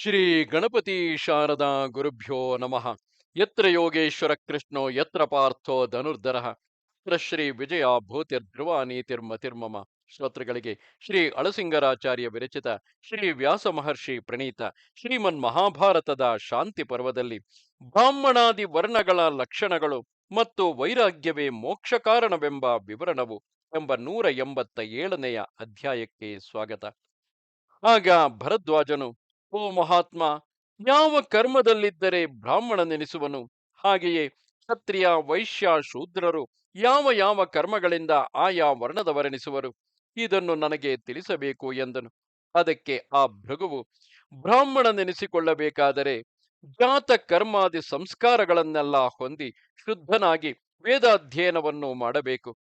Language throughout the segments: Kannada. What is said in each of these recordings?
ಶ್ರೀ ಗಣಪತಿ ಶಾರದಾ ಗುರುಭ್ಯೋ ನಮಃ. ಯತ್ರ ಯೋಗೇಶ್ವರ ಕೃಷ್ಣೋ, ಯತ್ರ ಪಾರ್ಥೋ ಧನುರ್ಧರ. ಶ್ರೀ ವಿಜಯ ಭೂತಿರ್ಧ್ರುವ ನೀತಿರ್ಮತಿರ್ಮಮ ಶ್ರೋತೃಗಳಿಗೆ ಶ್ರೀ ಅಳಸಿಂಗರಾಚಾರ್ಯ ವಿರಚಿತ ಶ್ರೀ ವ್ಯಾಸ ಮಹರ್ಷಿ ಪ್ರಣೀತ ಶ್ರೀಮನ್ ಮಹಾಭಾರತದ ಶಾಂತಿ ಪರ್ವದಲ್ಲಿ ಬ್ರಾಹ್ಮಣಾದಿ ವರ್ಣಗಳ ಲಕ್ಷಣಗಳು ಮತ್ತು ವೈರಾಗ್ಯವೇ ಮೋಕ್ಷ ಕಾರಣವೆಂಬ ವಿವರಣವು ಎಂಬ ನೂರ ಎಂಬತ್ತ ಏಳನೆಯ ಅಧ್ಯಾಯಕ್ಕೆ ಸ್ವಾಗತ. ಆಗ ಭರದ್ವಾಜನು ಓ ಮಹಾತ್ಮ, ಯಾವ ಕರ್ಮದಲ್ಲಿದ್ದರೆ ಬ್ರಾಹ್ಮಣನೆನಿಸುವನು? ಹಾಗೆಯೇ ಕ್ಷತ್ರಿಯ, ವೈಶ್ಯ, ಶೂದ್ರರು ಯಾವ ಯಾವ ಕರ್ಮಗಳಿಂದ ಆಯಾ ವರ್ಣದವರೆನಿಸುವರು? ಇದನ್ನು ನನಗೆ ತಿಳಿಸಬೇಕು ಎಂದನು. ಅದಕ್ಕೆ ಆ ಭೃಗುವು, ಬ್ರಾಹ್ಮಣನೆನಿಸಿಕೊಳ್ಳಬೇಕಾದರೆ ಜಾತ ಕರ್ಮಾದಿ ಸಂಸ್ಕಾರಗಳನ್ನೆಲ್ಲ ಹೊಂದಿ ಶುದ್ಧನಾಗಿ ವೇದಾಧ್ಯಯನವನ್ನು ಮಾಡಬೇಕು.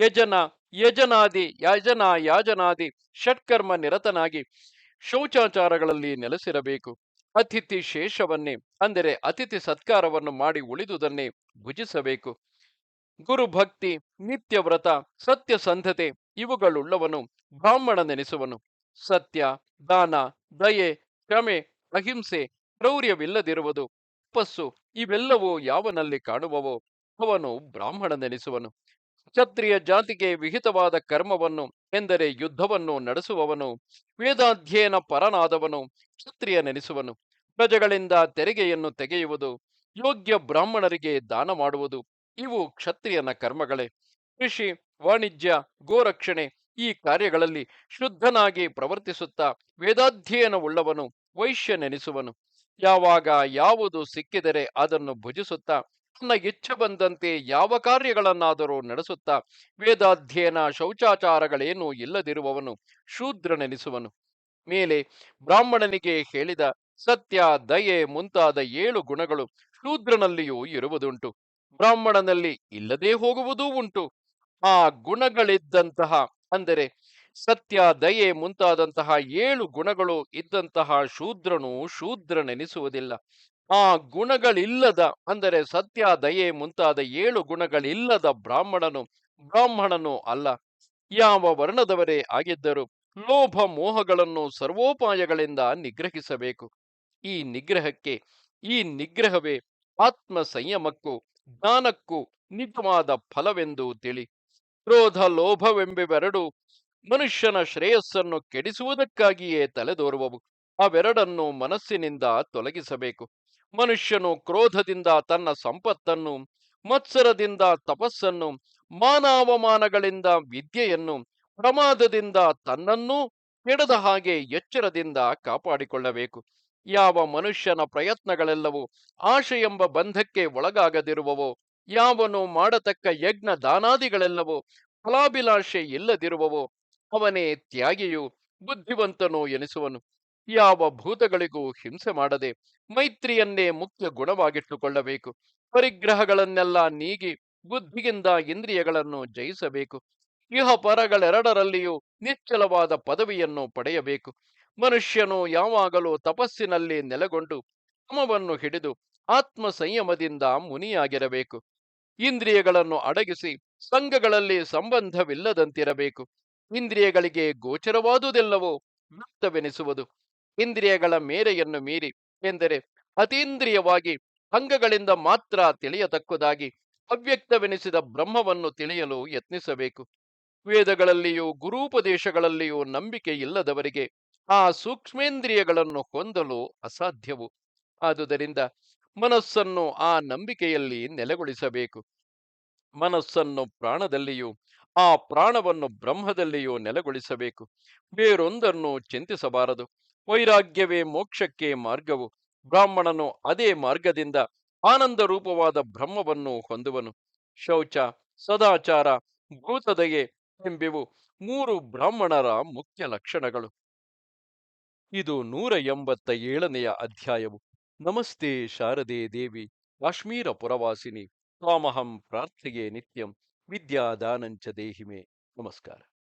ಯಜನ, ಯಜನಾದಿ, ಯಜನ, ಯಾಜನಾದಿ, ಷಟ್ಕರ್ಮ ನಿರತನಾಗಿ ಶೌಚಾಚಾರಗಳಲ್ಲಿ ನೆಲೆಸಿರಬೇಕು. ಅತಿಥಿ ಶೇಷವನ್ನೇ, ಅಂದರೆ ಅತಿಥಿ ಸತ್ಕಾರವನ್ನು ಮಾಡಿ ಉಳಿದುದನ್ನೇ ಭುಜಿಸಬೇಕು. ಗುರುಭಕ್ತಿ ನಿತ್ಯವ್ರತ ಸತ್ಯಸಂಧತೆ ಇವುಗಳುಳ್ಳವನು ಬ್ರಾಹ್ಮಣನೆನಿಸುವನು. ಸತ್ಯ, ದಾನ, ದಯೆ, ಕ್ಷಮೆ, ಅಹಿಂಸೆ ಕ್ರೌರ್ಯವಿಲ್ಲದಿರುವುದು. ತಪಸ್ಸು ಇವೆಲ್ಲವೂ ಯಾವನಲ್ಲಿ ಕಾಣುವವೋ ಅವನು ಬ್ರಾಹ್ಮಣನೆನಿಸುವನು. ಕ್ಷತ್ರಿಯ ಜಾತಿಗೆ ವಿಹಿತವಾದ ಕರ್ಮವನ್ನು, ಎಂದರೆ ಯುದ್ಧವನ್ನು ನಡೆಸುವವನು, ವೇದಾಧ್ಯಯನ ಪರನಾದವನು ಕ್ಷತ್ರಿಯನೆನಿಸುವನು ಪ್ರಜೆಗಳಿಂದ ತೆರಿಗೆಯನ್ನು ತೆಗೆಯುವುದು, ಯೋಗ್ಯ ಬ್ರಾಹ್ಮಣರಿಗೆ ದಾನ ಮಾಡುವುದು, ಇವು ಕ್ಷತ್ರಿಯನ ಕರ್ಮಗಳೇ. ಕೃಷಿ, ವಾಣಿಜ್ಯ, ಗೋರಕ್ಷಣೆ ಈ ಕಾರ್ಯಗಳಲ್ಲಿ ಶುದ್ಧನಾಗಿ ಪ್ರವರ್ತಿಸುತ್ತಾ ವೇದಾಧ್ಯಯನವುಳ್ಳವನು ವೈಶ್ಯನೆನಿಸುವನು ಯಾವಾಗ ಯಾವುದು ಸಿಕ್ಕಿದರೆ ಅದನ್ನು ಭುಜಿಸುತ್ತಾ ತನ್ನ ಇಚ್ಛೆ ಬಂದಂತೆ ಯಾವ ಕಾರ್ಯಗಳನ್ನಾದರೂ ನಡೆಸುತ್ತಾ ವೇದಾಧ್ಯಯನ ಶೌಚಾಚಾರಗಳೇನೂ ಇಲ್ಲದಿರುವವನು ಶೂದ್ರನೆನಿಸುವನು. ಮೇಲೆ ಬ್ರಾಹ್ಮಣನಿಗೆ ಹೇಳಿದ ಸತ್ಯ, ದಯೆ ಮುಂತಾದ ಏಳು ಗುಣಗಳು ಶೂದ್ರನಲ್ಲಿಯೂ ಇರುವುದುಂಟು. ಬ್ರಾಹ್ಮಣನಲ್ಲಿ ಇಲ್ಲದೆ ಹೋಗುವುದೂ ಉಂಟು. ಆ ಗುಣಗಳಿದ್ದಂತಹ ಅಂದರೆ ಸತ್ಯ, ದಯೆ ಮುಂತಾದಂತಹ ಏಳು ಗುಣಗಳು ಇದ್ದಂತಹ ಶೂದ್ರನು ಶೂದ್ರನೆನಿಸುವುದಿಲ್ಲ. ಆ ಗುಣಗಳಿಲ್ಲದ, ಅಂದರೆ ಸತ್ಯ, ದಯೆ ಮುಂತಾದ ಏಳು ಗುಣಗಳಿಲ್ಲದ ಬ್ರಾಹ್ಮಣನು ಬ್ರಾಹ್ಮಣನು ಅಲ್ಲ, ಯಾವ ವರ್ಣದವರೇ ಆಗಿದ್ದರು ಲೋಭ ಮೋಹಗಳನ್ನು ಸರ್ವೋಪಾಯಗಳಿಂದ ನಿಗ್ರಹಿಸಬೇಕು. ಈ ನಿಗ್ರಹಕ್ಕೆ, ಈ ನಿಗ್ರಹವೇ ಆತ್ಮ ಸಂಯಮಕ್ಕೂ, ಜ್ಞಾನಕ್ಕೂ ನಿಜವಾದ ಫಲವೆಂದು ತಿಳಿ. ಕ್ರೋಧ ಲೋಭವೆಂಬಿವೆರಡು ಮನುಷ್ಯನ ಶ್ರೇಯಸ್ಸನ್ನು ಕೆಡಿಸುವುದಕ್ಕಾಗಿಯೇ ತಲೆದೋರುವವು. ಅವೆರಡನ್ನು ಮನಸ್ಸಿನಿಂದ ತೊಲಗಿಸಬೇಕು. ಮನುಷ್ಯನು ಕ್ರೋಧದಿಂದ ತನ್ನ ಸಂಪತ್ತನ್ನು, ಮತ್ಸರದಿಂದ ತಪಸ್ಸನ್ನು, ಮಾನಾವಮಾನಗಳಿಂದ ವಿದ್ಯೆಯನ್ನು, ಪ್ರಮಾದದಿಂದ ತನ್ನನ್ನೂ, ಕೆಡದ ಹಾಗೆ ಎಚ್ಚರದಿಂದ ಕಾಪಾಡಿಕೊಳ್ಳಬೇಕು. ಯಾವ ಮನುಷ್ಯನ ಪ್ರಯತ್ನಗಳೆಲ್ಲವೂ ಆಶೆ ಎಂಬ ಬಂಧಕ್ಕೆ ಒಳಗಾಗದಿರುವವೋ, ಯಾವನು ಮಾಡತಕ್ಕ ಯಜ್ಞ ದಾನಾದಿಗಳೆಲ್ಲವೋ ಫಲಾಭಿಲಾಷೆ ಇಲ್ಲದಿರುವವೋ, ಅವನೇ ತ್ಯಾಗಿಯು ಬುದ್ಧಿವಂತನು ಎನಿಸುವನು. ಯಾವ ಭೂತಗಳಿಗೂ ಹಿಂಸೆ ಮಾಡದೆ ಮೈತ್ರಿಯನ್ನೇ ಮುಖ್ಯ ಗುಣವಾಗಿಟ್ಟುಕೊಳ್ಳಬೇಕು. ಪರಿಗ್ರಹಗಳನ್ನೆಲ್ಲ ನೀಗಿ ಬುದ್ಧಿಯಿಂದ ಇಂದ್ರಿಯಗಳನ್ನು ಜಯಿಸಬೇಕು. ಇಹ ಪರಗಳೆರಡರಲ್ಲಿಯೂ ನಿಶ್ಚಲವಾದ ಪದವಿಯನ್ನು ಪಡೆಯಬೇಕು. ಮನುಷ್ಯನು ಯಾವಾಗಲೂ ತಪಸ್ಸಿನಲ್ಲಿ ನೆಲೆಗೊಂಡು ಕ್ರಮವನ್ನು ಹಿಡಿದು ಆತ್ಮ ಸಂಯಮದಿಂದ ಮುನಿಯಾಗಿರಬೇಕು. ಇಂದ್ರಿಯಗಳನ್ನು ಅಡಗಿಸಿ ಸಂಘಗಳಲ್ಲಿ ಸಂಬಂಧವಿಲ್ಲದಂತಿರಬೇಕು. ಇಂದ್ರಿಯಗಳಿಗೆ ಗೋಚರವಾದುದೆಲ್ಲವೋ ವ್ಯಕ್ತವೆನಿಸುವುದು. ಇಂದ್ರಿಯಗಳ ಮೇರೆಯನ್ನು ಮೀರಿ ಎಂದರೆ ಅತೀಂದ್ರಿಯವಾಗಿ ಅಂಗಗಳಿಂದ ಮಾತ್ರ ತಿಳಿಯತಕ್ಕುದಾಗಿ ಅವ್ಯಕ್ತವೆನಿಸಿದ ಬ್ರಹ್ಮವನ್ನು ತಿಳಿಯಲು ಯತ್ನಿಸಬೇಕು. ವೇದಗಳಲ್ಲಿಯೂ ಗುರೂಪದೇಶಗಳಲ್ಲಿಯೂ ನಂಬಿಕೆ ಇಲ್ಲದವರಿಗೆ ಆ ಸೂಕ್ಷ್ಮೇಂದ್ರಿಯಗಳನ್ನು ಹೊಂದಲು ಅಸಾಧ್ಯವು. ಆದುದರಿಂದ ಮನಸ್ಸನ್ನು ಆ ನಂಬಿಕೆಯಲ್ಲಿ ನೆಲೆಗೊಳಿಸಬೇಕು. ಮನಸ್ಸನ್ನು ಪ್ರಾಣದಲ್ಲಿಯೂ ಆ ಪ್ರಾಣವನ್ನು ಬ್ರಹ್ಮದಲ್ಲಿಯೂ ನೆಲೆಗೊಳಿಸಬೇಕು. ಬೇರೊಂದನ್ನು ಚಿಂತಿಸಬಾರದು. ವೈರಾಗ್ಯವೇ ಮೋಕ್ಷಕ್ಕೆ ಮಾರ್ಗವು. ಬ್ರಾಹ್ಮಣನು ಅದೇ ಮಾರ್ಗದಿಂದ ಆನಂದ ರೂಪವಾದ ಬ್ರಹ್ಮವನ್ನು ಹೊಂದುವನು. ಶೌಚ, ಸದಾಚಾರ, ಭೂತದಯೆ ಎಂಬಿವು ಮೂರು ಬ್ರಾಹ್ಮಣರ ಮುಖ್ಯ ಲಕ್ಷಣಗಳು. ಇದು ನೂರ ಎಂಬತ್ತ ಏಳನೆಯ ಅಧ್ಯಾಯವು. ನಮಸ್ತೆ ಶಾರದೆ ದೇವಿ, ಕಾಶ್ಮೀರ ಪುರವಾಸಿನಿ ತ್ವಾಮಹಂ ಪ್ರಾರ್ಥೆಯೇ ನಿತ್ಯಂ, ವಿದ್ಯಾದಾನಂಚ ದೇಹಿಮೆ. ನಮಸ್ಕಾರ.